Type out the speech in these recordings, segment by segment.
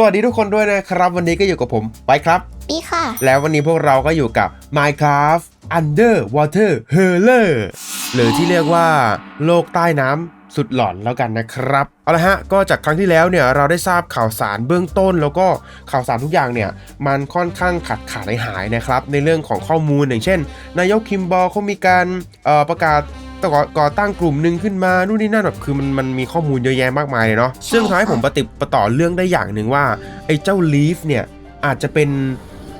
สวัสดีทุกคนด้วยนะครับ วันนี้ก็อยู่กับผมไปครับ ปีค่ะ แล้ววันนี้พวกเราก็อยู่กับ Minecraft Underwater h e r l e r หรือที่เรียกว่าโลกใต้น้ำสุดหลอนแล้วกันนะครับ เอาละฮะ ก็จากครั้งที่แล้วเนี่ยเราได้ทราบข่าวสารเบื้องต้น แล้วก็ข่าวสารทุกอย่างเนี่ยมันค่อนข้างขาดขาดหายหายๆนะครับ ในเรื่องของข้อมูลอย่างเช่น นายกคิมบอลเขามีการเอ่อประกาศ ก่อก่อตั้งกลุ่มหนึ่งขึ้นมานู่นนี่นั่นแบบคือมันมันมีข้อมูลเยอะแยะมากมายเลยเนาะใช่ซึ่งทำให้ค่ะผมปฏิดประต่อเรื่องได้อย่างหนึ่งว่าไอ้เจ้าลีฟเนี่ยอาจจะเป็น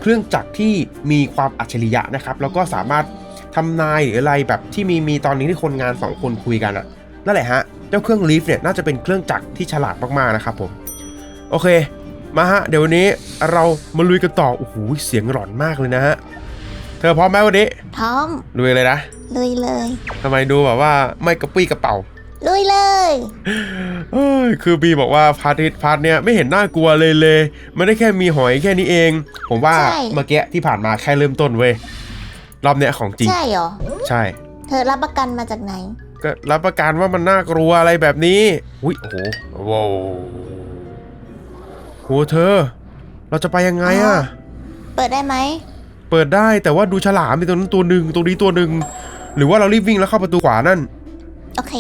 เครื่องจักรที่มีความอัจฉริยะนะครับ แล้วก็สามารถทำนายหรืออะไรแบบที่มีมีตอนนี้ที่คนงานสองคนคุยกันอะนั่นแหละฮะเจ้าเครื่องลีฟเนี่ยน่าจะเป็นเครื่องจักรที่ฉลาดมากๆนะครับผมโอเคมาฮะเดี๋ยววันนี้เรามาลุยกันต่อโอ้โหเสียงหลอนมากเลยนะฮะ เธอพร้อมไหมวันนี้พร้อมลุยเลยนะลุยเลยทำไมดูแบบว่าไม่กระปี้กระเป๋าลุยเลยเอ้ยคือบีบอกว่าพาร์ทพาร์ทเนี้ยไม่เห็นน่ากลัวเลยเลยไม่ได้แค่มีหอยแค่นี้เอง ผมว่าใช่เมื่อกี้ที่ผ่านมาแค่เริ่มต้นเว้ยรอบเนี้ยของจริงใช่เหรอใช่ เธอรับประกันมาจากไหน ก็รับประกันว่ามันน่ากลัวอะไรแบบนี้อุ้ยโอ้โหว้าวโหเธอ เราจะไปยังไงอะอ๋อเปิดได้ไหม เปิดได้แต่ว่าดูฉลามมีตัวนั้นตัวหนึ่งตรงนี้ตัวหนึ่งหรือว่าเรารีบวิ่งแล้วเข้าประตูขวานั่นโอเค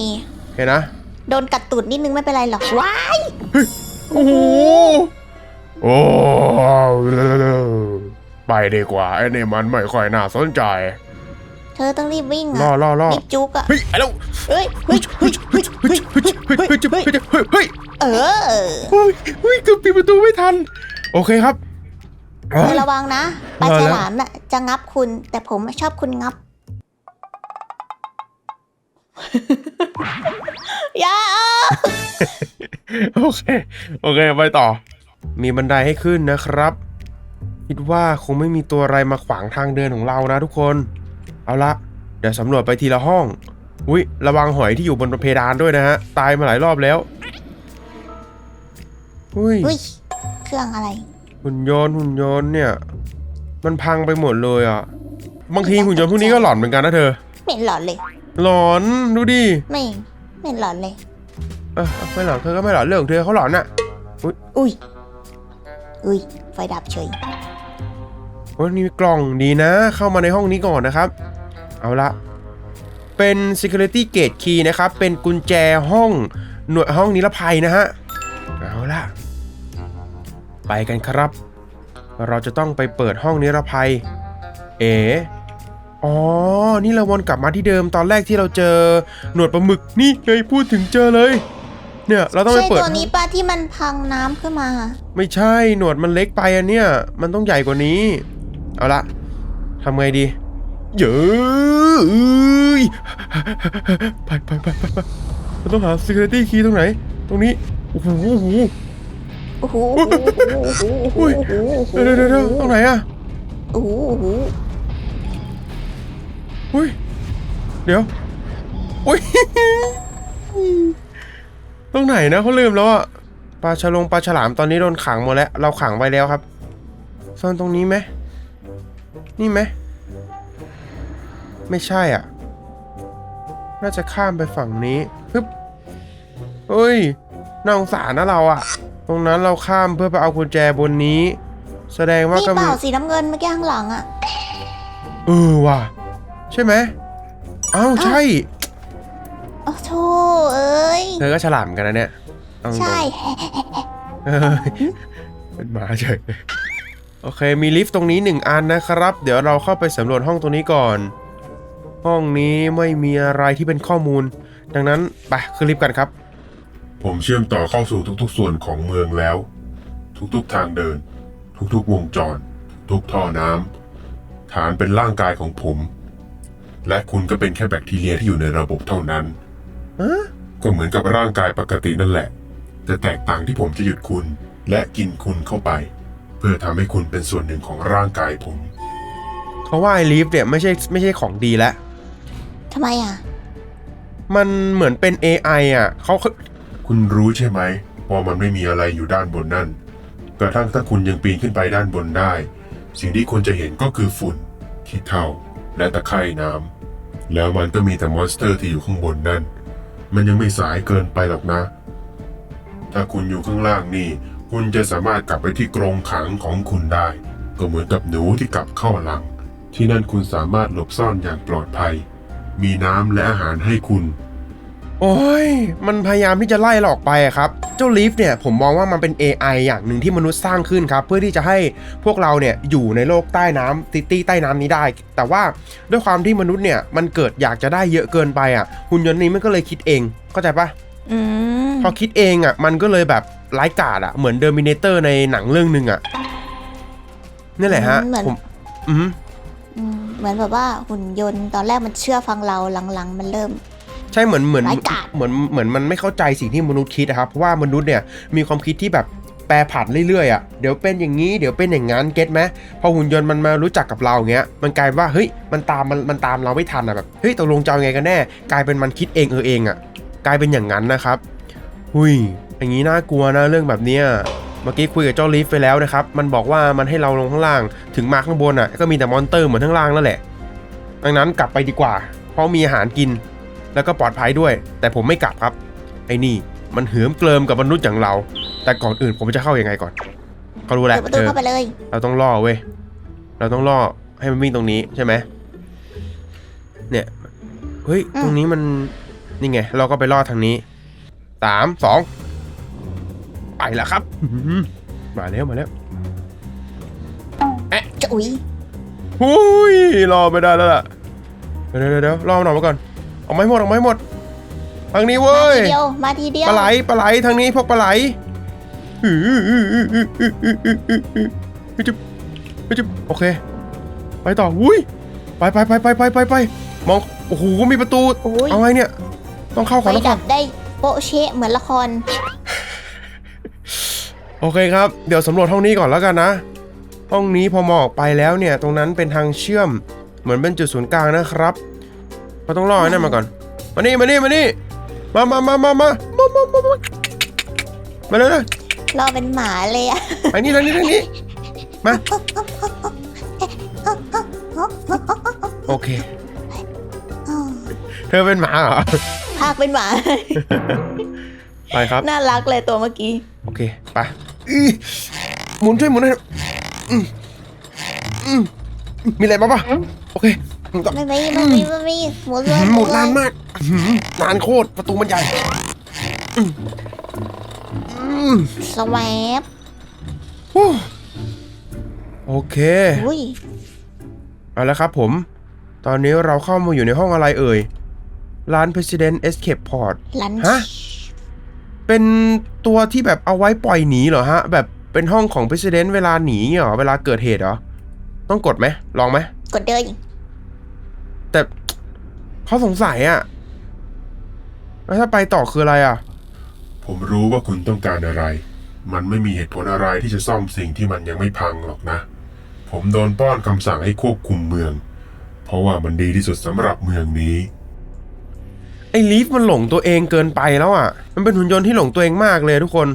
เห็นนะโดนกัดตูดนิดนึงไม่เป็นไรหรอกว้ายโอ้โหโอ้ไปดีกว่าไอ้นี่มันไม่ค่อยน่าสนใจ เธอต้องรีบวิ่งล่ออะล่อล่อรีบจุกอะเฮ้ยไอ้แล้วเฮ้ยเฮ้ยเฮ้ยเฮ้ยเฮ้ยเฮ้ยเฮ้ยเฮ้ยเฮ้ยเฮ้ยเฮ้ยเฮ้ยเออเฮ้ยเฮ้ยเกือบปิดประตูไม่ทัน โอเคครับ เธอระวังนะปลามาฉแล้วลามน่ะจะงับคุณ แต่ผมชอบคุณงับ อย่าเอาโอเค โอเค ไปต่อ มีบันไดให้ขึ้นนะครับ คิดว่าคงไม่มีตัวอะไรมาขวางทางเดินของเรานะทุกคน เอาละ เดี๋ยวสำรวจไปทีละห้อง อุ้ยระวังหอยที่อยู่บนเพดานด้วยนะฮะ ตายมาหลายรอบแล้ว อุ้ย อุ้ย เครื่องอะไร หุ่นยนต์หุ่นยนต์เนี่ย มันพังไปหมดเลยอะ บางทีหุ่นยนต์พวกนี้ก็หลอนเหมือนกันนะเธอ ไม่เห็นหลอนเลย หลอนดูดิไม่ไม่เห็นหลอนเลยเออไม่หลอนเธอก็ไม่หลอนเรื่องของเธอเขาหลอนอะ อุ้ยอุ้ยไฟดับเฉยโอ้ยนี่มีกล่องดีนะ เข้ามาในห้องนี้ก่อนนะครับ เอาละเป็น security gate key นะครับ เป็นกุญแจห้องหน่วยห้องนิรภัยนะฮะ เอาละ ไปกันครับ เราจะต้องไปเปิดห้องนิรภัย เอ๋อ๋อ นี่เราวนกลับมาที่เดิมตอนแรกที่เราเจอหนวดปลาหมึกนี่ไงพูดถึงเจอเลย เนี่ยเราต้องไปใช่เปิด ตัวนี้ป้าที่มันพังน้ำขึ้นมา ไม่ใช่หนวดมันเล็กไปอันเนี้ยมันต้องใหญ่กว่านี้ เอาละทำไงดีเยอะไปไปไปไปไปเราต้องหา security key ตรงไหน ตรงนี้ โอ้โหโอ้โห โอ้โหอุ้ยเดี๋ยวเดี๋ยวเดี๋ยวตรงไหนอะโอ้โหโอ้โหอุ้ยเดี๋ยวอุ้ยตรงไหนนะเขาลืมแล้วอะปลาฉลงปลาฉลามตอนนี้โดนขังหมดแล้ว เราขังไว้แล้วครับซ่อนตรงนี้ไหมนี่ไหมไม่ใช่อะ น่าจะข้ามไปฝั่งนี้ฮึบเฮ้ยน่าสงสารนะเราอะ ตรงนั้นเราข้ามเพื่อไปเอากุญแจบนนี้ แสดงว่านี่ก็เปมี ล่าสีน้ำเงินเมื่อกี้ข้างหลังอะเออว่ะ ใช่ไหมเอ้าใช่ โอ้โธ่เอ้ย เธอก็ฉลาดเหมือนกันนะเนี่ยเอาตรงๆใช่เฮ้ยเป็นหมาเฉยโอเคมีลิฟต์ตรงนี้หนึ่งอันนะครับ เดี๋ยวเราเข้าไปสำรวจห้องตรงนี้ก่อน ห้องนี้ไม่มีอะไรที่เป็นข้อมูล ดังนั้นไปขึ้นลิฟต์กันครับ ผมเชื่อมต่อเข้าสู่ทุกๆ ส่วนของเมืองแล้ว ทุกๆทางเดิน ทุกๆ วงจร ทุกท่อน้ำฐานเป็นร่างกายของผม และคุณก็เป็นแค่แบคทีเรียที่อยู่ในระบบเท่านั้นฮะก็เหมือนกับร่างกายปกตินั่นแหละ แต่แตกต่างที่ผมจะหยุดคุณ และกินคุณเข้าไป เพื่อทำให้คุณเป็นส่วนหนึ่งของร่างกายผมเขาว่าไอ้ลิฟต์เนี่ยไม่ใช่ไม่ใช่ของดีแล้ว ทำไมอะ มันเหมือนเป็น AI อะเขาเขา คุณรู้ใช่ไหมว่ามันไม่มีอะไรอยู่ด้านบนนั่น กระทั่งถ้าคุณยังปีนขึ้นไปด้านบนได้ สิ่งที่คุณจะเห็นก็คือฝุ่นขี้เถ้าและตะไคร่น้ำแล้วมันก็มีแต่มอนสเตอร์ที่อยู่ข้างบนนั่น มันยังไม่สายเกินไปหรอกนะ ถ้าคุณอยู่ข้างล่างนี่ คุณจะสามารถกลับไปที่กรงขังของคุณได้ ก็เหมือนกับหนูที่กลับเข้าหลัง ที่นั่นคุณสามารถหลบซ่อนอย่างปลอดภัย มีน้ำและอาหารให้คุณ โอ้ย มันพยายามที่จะไล่เราออกไปอะครับ เจ้าลีฟเนี่ยผมมองว่ามันเป็น AI อย่างหนึ่งที่มนุษย์สร้างขึ้นครับ เพื่อที่จะให้พวกเราเนี่ยอยู่ในโลกใต้น้ำติตี้ใต้น้ำนี้ได้ แต่ว่าด้วยความที่มนุษย์เนี่ยมันเกิดอยากจะได้เยอะเกินไปอะ หุ่นยนต์นี้มันก็เลยคิดเอง เข้าใจปะอืมพอคิดเองอะ มันก็เลยแบบไร้กาดอะ เหมือนเดอร์มินเตอร์ในหนังเรื่องหนึ่งอะนี่แหละฮะเหมือนผมอืมอืมเหมือนแบบว่าหุ่นยนต์ตอนแรกมันเชื่อฟังเราหลังๆ มันเริ่ม ใช่เหมือนเหมือนไร้กาดเหมือนเหมือนมันไม่เข้าใจสิ่งที่มนุษย์คิดนะครับเพราะว่ามนุษย์เนี่ยมีความคิดที่แบบแปรผันเรื่อยๆอะเดี๋ยวเป็นอย่างนี้เดี๋ยวเป็นอย่างนั้นเก็ตไหมพอหุ่นยนต์มันมารู้จักกับเราอย่างเงี้ยมันกลายเป็นว่าเฮ้ยมันตามมันมันตามเราไม่ทันอะแบบเฮ้ยตกลงจะเอาไงกันแน่ กลายเป็นมันคิดเองเออเองอะกลายเป็นอย่างนั้นนะครับหุยอย่างนี้น่ากลัวนะเรื่องแบบเนี้ยเมื่อกี้คุยกับเจ้าลีฟไปแล้วนะครับ มันบอกว่ามันให้เราลงข้างล่าง ถึงมาข้างบนอะ ก็มีแต่มอนเตอร์เหมือนข้างล่างนั่นแหละ ดังนั้นกลับไปดีกว่า เพราะมีอาหารกิน แล้วก็ปลอดภัยด้วย แต่ผมไม่กลับครับ ไอ้นี่มันเหือมเกลิมกับมนุษย์อย่างเรา แต่ก่อนอื่นผมจะเข้ายัางไงก่อนเขารู้แหเปิละดประตูเออเข้าไปเลย เราต้องล่อเว้ย เราต้องล่อให้มันวิ่งตรงนี้ใช่ไหม เนี่ย เฮ้ย ตรงนี้มันนี่ไง เราก็ไปล่อทางนี้ สาม สอง ไปแล้วครับอื้อหือมาแล้วมาแล้วจะอุ๊ยหุยรอไม่ได้แล้วล่ะ เดี๋ยวเดี๋ยวเดี๋ยวรอมันออกมาก่อน ออกมาให้หมดออกมาให้หมด ทางนี้เว้มายทีเดียวมาทีเดียวปลาไหลปลาไหลทางนี้พวกปลาไหลอื้อไปจุ๊บไปจุ๊บโอเค ไปต่ออุ้ยไปไปไปไปไปไปไปมองโอ้โหมีประตูโอ้ยเอาไงเนี่ย ต้องเข้าไฟก่อนแล้วก่ดัอน บได้โปะเชะเหมือนละคร โอเคครับ เดี๋ยวสำรวจห้องนี้ก่อนแล้วกันนะ ห้องนี้พอมองออกไปแล้วเนี่ย ตรงนั้นเป็นทางเชื่อม เหมือนเป็นจุดศูนย์กลางนะครับ เราต้องรอไอ้นั่นมาก่อน มานี่มานี่มานี่มามามามามามามามามามาเลยนะรอเป็นหมาเลยอะทางนี้ทางนี้ทางนี้ มา โอเค เธอเป็นหมาเหรอภาคเป็นหมา ไปครับ น่ารักเลยตัวเมื่อกี้ โอเค ไปอื้อหมุนช่วยหมุนให้อืมอืมมีอะไรมาปะโอเคก็ ไม่ไม่ไม่ไม่ไม่ไม่หมุนเลยหมุนเลยนานมากอื้อหือนานโคตรประตูมันใหญ่อืมอืมสแวบโอ้โอเคอุ้ยเอาละครับผม ตอนนี้เราเข้ามาอยู่ในห้องอะไรเอ่ยร้าน President Escape Pod ลันฮะ เป็นตัวที่แบบเอาไว้ปล่อยหนีเหรอฮะ แบบเป็นห้องของ President เวลาหนีเหรอ เวลาเกิดเหตุเหรอ ต้องกดไหม ลองไหม กดเดินแต่ เขาสงสัยอะแล้วถ้าไปต่อคืออะไรอะผมรู้ว่าคุณต้องการอะไร มันไม่มีเหตุผลอะไรที่จะซ่อมสิ่งที่มันยังไม่พังหรอกนะ ผมโดนป้อนคำสั่งให้ควบคุมเมือง เพราะว่ามันดีที่สุดสำหรับเมืองนี้ ไอ้ลีฟมันหลงตัวเองเกินไปแล้วอะมันเป็นหุ่นยนต์ที่หลงตัวเองมากเลยทุกคน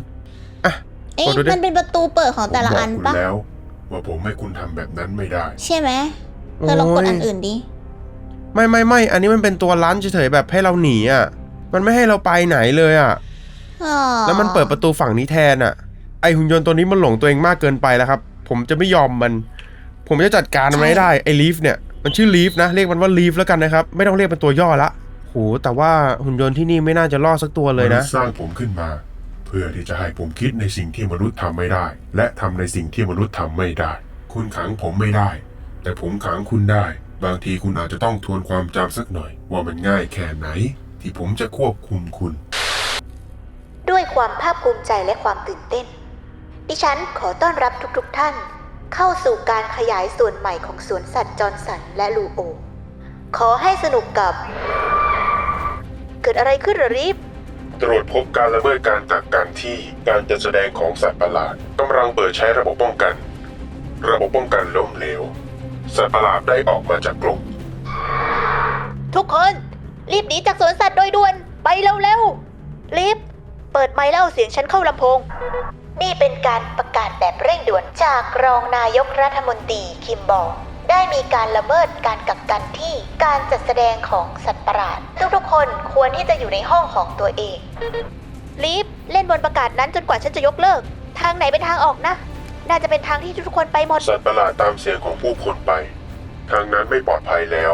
อะเอ๊ะกดดูดิมันเป็นประตูเปิดของแต่ละผมบอัอกนคุณปะแล้ว ว่าผมให้คุณทำแบบนั้นไม่ได้ ใช่ไหมเธอลองกดอันอื่นดิ ไม่ไม่ไม่อันนี้มันเป็นตัวลันเฉยๆแบบให้เราหนีอะมันไม่ให้เราไปไหนเลยอะอ๋อแล้วมันเปิดประตูฝั่งนี้แทนอะไอหุ่นยนต์ตัวนี้มันหลงตัวเองมากเกินไปแล้วครับ ผมจะไม่ยอมมัน ผมจะจัดการมันให้ได้ไอลีฟเนี่ย มันชื่อลีฟนะ เรียกมันว่าลีฟแล้วกันนะครับ ไม่ต้องเรียกเป็นตัวย่อละโหแต่ว่าหุ่นยนต์ที่นี่ไม่น่าจะรอดสักตัวเลยมนุนะษย์สร้างผมขึ้นมา เพื่อที่จะให้ผมคิดในสิ่งที่มนุษย์ทำไม่ได้ และทำในสิ่งที่มนุษย์ทำไม่ได้ คุณขังผมไม่ได้ แต่ผมขังคุณได้ บางทีคุณอาจจะต้องทวนความจำสักหน่อย ว่ามันง่ายแค่ไหน ที่ผมจะควบคุมคุณ ด้วยความภาคภูมิใจและความตื่นเต้น ดิฉันขอต้อนรับทุกๆทท่าน เข้าสู่การขยายส่วนใหม่ของสวนสัตว์จอร์นสันและลูโอ ขอให้สนุกกับ เกิดอะไรขึ้นเหรอรีบตรวจพบการละเมิดการกักกันที่การจัดแสดงของสัตว์ประหลาดกำลังเปิดใช้ระบบป้องกัน ระบบป้องกันล้มเหลว สัตว์ประหลาดได้ออกมาจากกรงทุกคนรีบหนีจากสวนสัตว์โดยด่วนไปเร็วๆรีบ เปิดไมค์แล้วเอาเสียงฉันเข้าลำโพง นี่เป็นการประกาศแบบเร่งด่วนจากรองนายกรัฐมนตรีคิมบอลได้มีการละเมิดการกักกันที่การจัดแสดงของสัตว์ประหลาด ทุกๆคนควรที่จะอยู่ในห้องของตัวเองรีบเล่นบนประกาศนั้นจนกว่าฉันจะยกเลิก ทางไหนเป็นทางออกนะ น่าจะเป็นทางที่ทุกคนไปหมด สัตว์ประหลาดตามเสียงของผู้คนไป ทางนั้นไม่ปลอดภัยแล้ว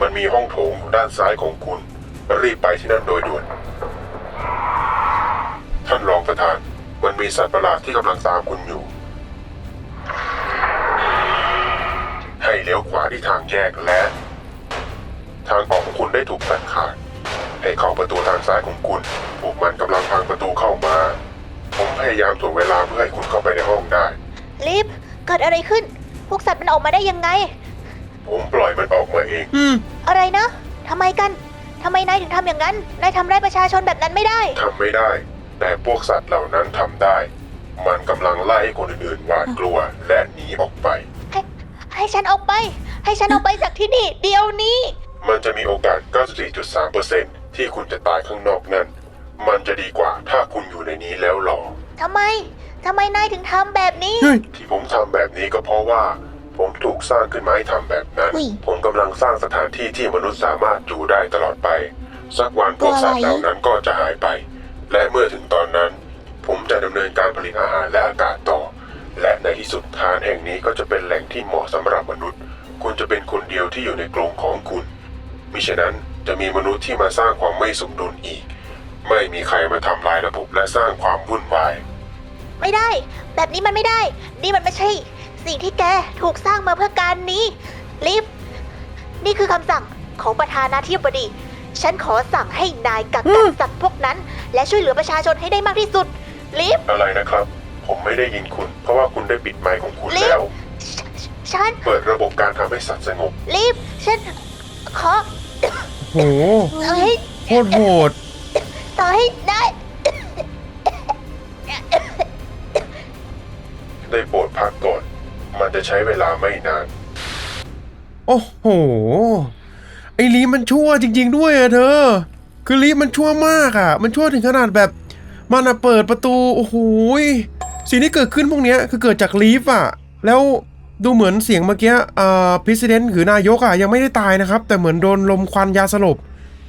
มันมีห้องโถงด้านซ้ายของคุณ รีบไปที่นั่นโดยด่วน ท่านรองประธาน มันมีสัตว์ประหลาดที่กำลังตามคุณอยู่ ให้เลี้ยวขวาที่ทางแยกและ ทางออกของคุณได้ถูกตัดขาด ให้เข้าประตูทางซ้ายของคุณพวกมันกำลังพังประตูเข้ามา ผมพยายามถ่วงเวลาเพื่อให้คุณเข้าไปในห้องได้ ลิฟเกิดอะไรขึ้น พวกสัตว์มันออกมาได้ยังไง ผมปล่อยมันออกมาเอง อืม อะไรนะทำไมกันทำไมนายถึงทำอย่างนั้น นายทำร้ายประชาชนแบบนั้นไม่ได้ ทำไม่ได้ แต่พวกสัตว์เหล่านั้นทำได้ มันกำลังไล่ให้คนอื่นๆหวาดกลัวและหนีออกไป ให้ให้ฉันออกไป ให้ฉันออกไปจากที่นี่ เดี๋ยวนี้ มันจะมีโอกาส 94.3%ที่คุณจะตายข้างนอกนั้น มันจะดีกว่าถ้าคุณอยู่ในนี้แล้วรอ ทำไม ทำไมนายถึงทำแบบนี้ เฮ้ย ที่ผมทำแบบนี้ก็เพราะว่า ผมถูกสร้างขึ้นมาให้ทำแบบนั้น อุ๊ยผมกำลังสร้างสถานที่ที่มนุษย์สามารถอยู่ได้ตลอดไป สักวันพวกสัตว์เหล่านั้นก็จะหายไป และเมื่อถึงตอนนั้น ผมจะดำเนินการผลิตอาหารและอากาศต่อ และในที่สุดฐานแห่งนี้ก็จะเป็นแหล่งที่เหมาะสำหรับมนุษย์ คุณจะเป็นคนเดียวที่อยู่ในกรงของคุณมิฉะนั้นจะมีมนุษย์ที่มาสร้างความไม่สมดุลอีก ไม่มีใครมาทำลายระบบและสร้างความวุ่นวาย ไม่ได้ แบบนี้มันไม่ได้ นี่มันไม่ใช่ สิ่งที่แกถูกสร้างมาเพื่อการนี้ ลิฟ นี่คือคำสั่งของประธานาธิบดี ฉันขอสั่งให้นายกักกันสัตว์พวกนั้น และช่วยเหลือประชาชนให้ได้มากที่สุด ลิฟ อะไรนะครับ ผมไม่ได้ยินคุณ เพราะว่าคุณได้ปิดไมค์ของคุณแล้วฉฉัน เปิดระบบการทำให้สัตว์สงบ ลิฟ ฉัน ขอ โหต่อให้โคตรโหดต่อ ให้ได้ ได้โปรดพักก่อน มันจะใช้เวลาไม่นาน โอ้โห ไอ้ลีมันชั่วจริง ๆ ด้วยอะเธอ คือลีมันชั่วมากอะมันชั่วถึงขนาดแบบ มันอะเปิดประตู โอ้โหยสิ่งที่เกิดขึ้นพวกเนี้ยคือเกิดจากลีฟอะแล้วดูเหมือนเสียงเมื่อกี้อ่าพิเศษหรือนายกอะยังไม่ได้ตายนะครับ แต่เหมือนโดนลมควันยาสลบ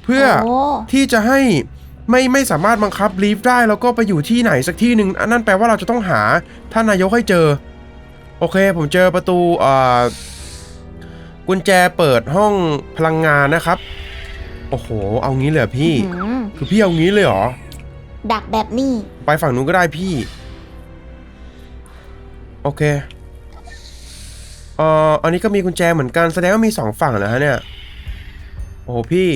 เพื่อโอ้ ที่จะให้ ไม่ไม่สามารถบังคับลีฟได้แล้วก็ไปอยู่ที่ไหนสักที่หนึ่งอันนั้นแปลว่าเราจะต้องหาท่านนายกให้เจอ โอเค ผมเจอประตูอ่ากุญแจเปิดห้องพลังงานนะครับ โอ้โห เอางี้เลยเหรอพี่หืมคือพี่เอางี้เลยเหรอ ดักแบบนี้ ไปฝั่งนู้นก็ได้พี่ โอเค เอ่อ อันนี้ก็มีกุญแจเหมือนกันแสดงว่ามีสองฝั่งเหรอฮะเนี่ย โอ้โหพี่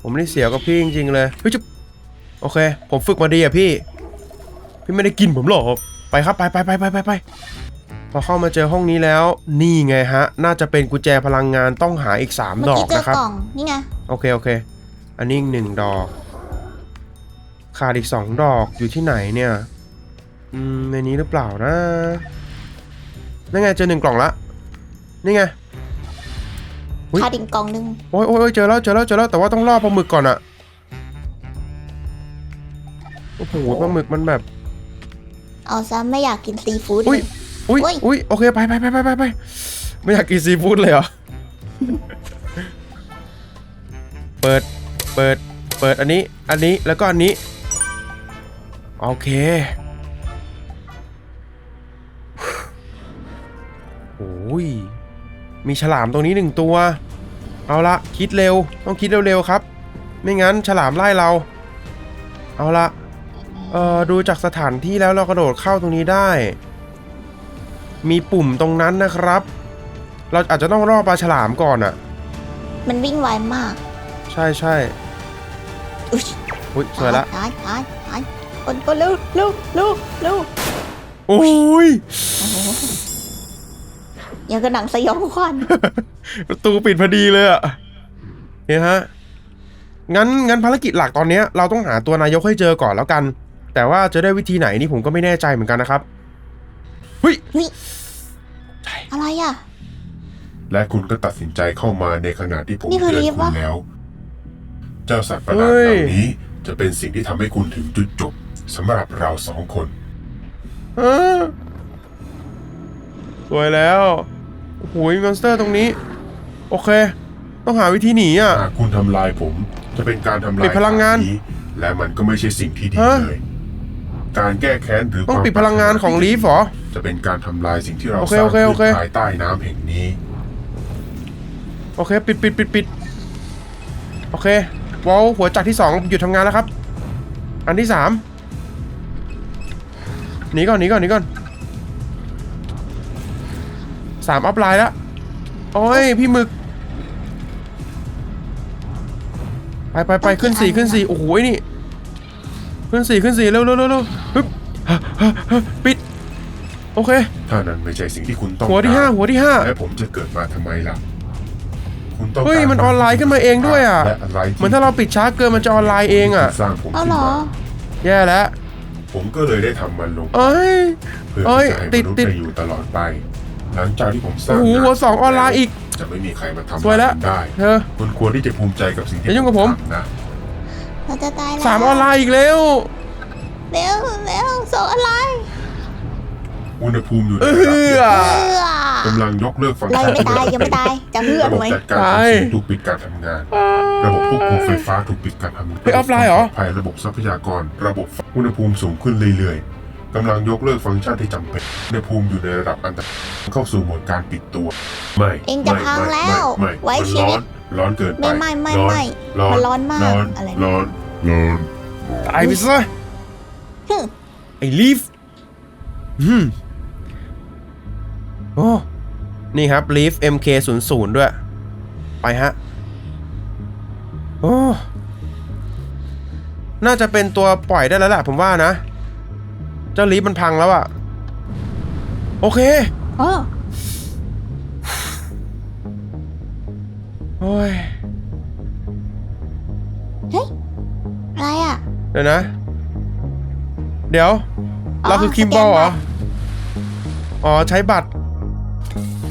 ผมไม่ได้เสียกับพี่จริงๆเลย เฮ้ยจุ๊บ โอเค ผมฝึกมาดีอะพี่ พี่ไม่ได้กินผมหรอกไปครับไปไปไปไปไปไปพอเข้ามาเจอห้องนี้แล้ว นี่ไงฮะ น่าจะเป็นกุญแจพลังงานต้องหาอีกสามเมื่ดออกี้กเจอนะครับ กล่อง นี่ไง โอเค โอเค อันนี้อีกหนึ่งดอก ขาดอีกสองดอกอยู่ที่ไหนเนี่ย อืม ในนี้หรือเปล่านะ นั่นไงเจอหนึ่งกล่องละ นี่ไง อุ๊ย ขาดอีกกล่องหนึง โอ้ยโอ้ยโอ้ยเจอแล้วเจอแล้วเจอแล้วแต่ว่าต้องล่อปลาหมึกก่อนอะ โอ้โหปลาหมึกมันแบบ เอาซะไม่อยากกินซีฟู้ดอุ้ยเลยอุ้ยอุ๊ยอุ้ยโอเคไปไปไปไปไปไปไม่อยากกินซีฟู้ดเลยเหรอ เปิด เปิด เปิดอันนี้ อันนี้ แล้วก็อันนี้ โอเค โอ้ย มีฉลามตรงนี้หนึ่งตัว เอาละคิดเร็ว ต้องคิดเร็วๆครับ ไม่งั้นฉลามไล่เรา เอาละ เอ่อดูจากสถานที่แล้วเรากระโดดเข้าตรงนี้ได้ มีปุ่มตรงนั้นนะครับ เราอาจจะต้องรอปลาฉลามก่อนอะ่ะมันวิ่งไวมากใช่ใช่อุ๊ยอุ้ยสวยละตายตายตายคนก็ลูกลูกลูกลูกโอ้ยโอ้โหยังกระหนังสยองขวัญประตูปิดพอดีเลยอะเนี่ยฮะงั้นงั้นภารกิจหลักตอนเนี้ยเราต้องหาตัวนายกให้เจอก่อนแล้วกัน แต่ว่าจะได้วิธีไหนนี่ผมก็ไม่แน่ใจเหมือนกันนะครับเฮ้ยนี่อะไรอะ และคุณก็ตัดสินใจเข้ามาในขณะที่ผมนี่คือเตือนลิฟต์คุวะ ณแล้ว เจ้าสัตว์ประหลาดเหล่านี้ จะเป็นสิ่งที่ทำให้คุณถึงจุดจบสำหรับเราสองคน เออสวยแล้วโอ้โหมีมอนสเตอร์ตรงนี้ โอเค ต้องหาวิธีหนีอะ หากคุณทำลายผมจะเป็นการทำลายปิดพลังงานฐนี้และมันก็ไม่ใช่สิ่งที่ดีฮะ เลย การแก้แค้นหรือต้องความปิดพลังงานของลีฟเหรอ จะเป็นการทำลายสิ่งที่เราโอสเคร้างโอเคขึ้โอเคนภายใต้น้ำแห่งนี้ โอเค ปิดปิดปิดปิดโอเควอลหัวจักรที่สองหยุดทำงานแล้วครับ อันที่สามหนีก่อนหนีก่อนหนีก่อนสามอัพไลน์แล้วโอ้ย พี่หมึก ไปไปไปขึ้นสี่ขึ้นสี่โอ้โหนี่ ขึ้นสี่ขึ้นสี่เร็วเร็วเร็วเร็วฮึบฮะฮะฮะปิด โอเค ถ้านั้นไม่ใช่สิ่งที่คุณต้องหัวที่กรห้าหัวที่ห้าและผมจะเกิดมาทำไมล่ะคุณต้องเฮ้ยการมันออนไลน์ขึ้นมาเองด้วยอะและอะไรที่เหมือนถ้าเราปิดช้าเกินมันจะออนไลน์เองอะสร้างผมเอาขึ้นเหรอมาแย่แล้วผมก็เลยได้ทำมันลงเอ้ยเพื่อเอ้ยที่จะให้มนุษย์ติดได้อยู่ตลอดไป หลังจากที่ผมสร้างโอ้โหงานหัวสองออนไลน์อีก จะไม่มีใครมาทำสวยแล้วมันได้ เธอคุณควรที่จะภูมิใจกับสิ่งที่อย่ายุ่งกับผมทำนะ เราจะตายแล้วสามออนไลน์อีกแล้ว เร็วเร็วสองอะไรอุณหภูมิอยู่ในเอระดับเดียวอเอื้อกำลังยกเลิกฟังก์เราชัยังนไม่ตายยังไม่ตายจะเฮือระกบบไหมจัดการขตาองยเสียงถูกปิดการทำงาน ระบบควบคุมไฟฟ้าถูกปิดการทำงานเฮ้ยออฟไลน์เหรอ ภายระบบทรัพยากร ระบบอุณหภูมิสูงขึ้นเรื่อยๆกำลังยกเลิกฟังก์ชันที่จำเป็นอุณหภูมิอยู่ในระดับอันตรายเข้าสู่โหมดการปิดตัว ไม่เองจะพังแล้วไม่ไว้มันชีร้วิอตน ร้อนเกินไปไม่ไม่ไม่ร้อนไม่ร้อนมันร้อนมากร้อนอะไรร้อนร้อนตายไปซะฮึไอ้ลีฟอืมโอ้นี่ครับลีฟ MK00 ด้วย ไปฮะ โอ้ น่าจะเป็นตัวปล่อยได้แล้วแหละผมว่านะ เจ้าลีฟมันพังแล้วอะโอเคโอ้ โอ้ยเฮ้ย อะไรอะ เดี๋ยวนะ เดี๋ยว อ๋อเราคือคิมบอลเหรอ สแกนบัตร อ๋อ ใช้บัตร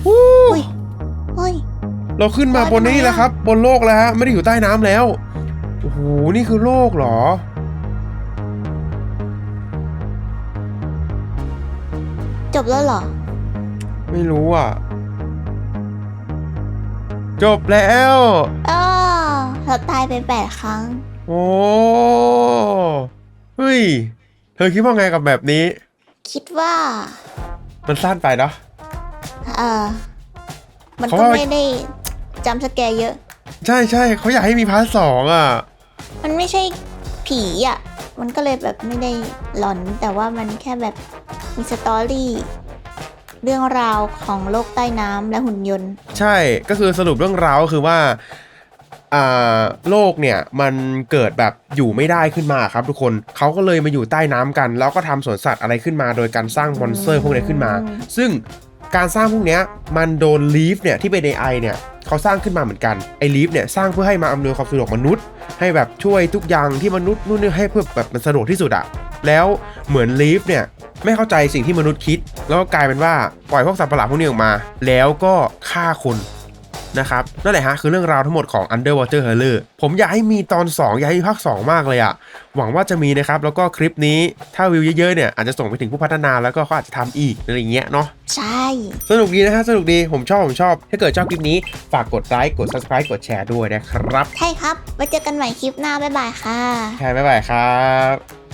วู้อุ้ยเฮ้ย เราขึ้นมาอ๋อบนนี้ทำไมอะแล้วครับ บนโลกแล้วฮะ ไม่ได้อยู่ใต้น้ำแล้ว โอ้โห นี่คือโลกเหรอ จบแล้วเหรอ ไม่รู้อะ จบแล้วอ้าเราตายไปแปดครั้ง โอ้เฮ้ย เธอคิดว่าไงกับแบบนี้ คิดว่า มันสั้นไปเนาะ เออ มันเขาก็ว่าไม่ได้จำสแกร์เยอะ ใช่ใช่เขาอยากให้มีพาร์ทสองอะ มันไม่ใช่ผีอะ มันก็เลยแบบไม่ได้หลอนแต่ว่ามันแค่แบบมีสตอรี่ เรื่องราวของโลกใต้น้ำและหุ่นยนต์ ใช่ก็คือสรุปเรื่องราวก็คือว่าอ่าโลกเนี่ยมันเกิดแบบอยู่ไม่ได้ขึ้นมาครับทุกคนเขาก็เลยมาอยู่ใต้น้ำกัน แล้วก็ทำสวนสัตว์อะไรขึ้นมา โดยการสร้างมอนสเตอร์พวกนี้ขึ้นมา ซึ่งการสร้างพวกเนี้ยมันโดนลีฟเนี่ยที่เป็น AI เนี่ย เขาสร้างขึ้นมาเหมือนกันไอ้ลีฟเนี่ยสร้างเพื่อให้มาอำนวยความสะดวกมนุษย์ ให้แบบช่วยทุกอย่างที่มนุษย์นู่นนี่ให้เพื่อแบบมันสะดวกที่สุดอะแล้วเหมือนลีฟเนี่ยไม่เข้าใจสิ่งที่มนุษย์คิด แล้วก็กลายเป็นว่าปล่อยพวกสัตว์ประหลาดพวกนี้ออกมา แล้วก็ฆ่าคน นะครับนั่นแหละฮะคือเรื่องราวทั้งหมดของ Underwater Horror ผมอยากให้มีตอน 2 อยากให้มีภาค 2 มากเลยอะหวังว่าจะมีนะครับ แล้วก็คลิปนี้ถ้าวิวเยอะๆเนี่ยอาจจะส่งไปถึงผู้พัฒนาแล้วก็เขาอาจจะทำอีกอะไรอย่างเงี้ยเนาะใช่ สนุกดีนะฮะสนุกดีผมชอบผมชอบ ถ้าเกิดชอบคลิปนี้ฝากกดไลค์กด subscribe กดแชร์ด้วยนะครับ ใช่ครับไว้เจอกันใหม่คลิปหน้าบ๊ายบายค่ะ ใช่บ๊ายบายครับ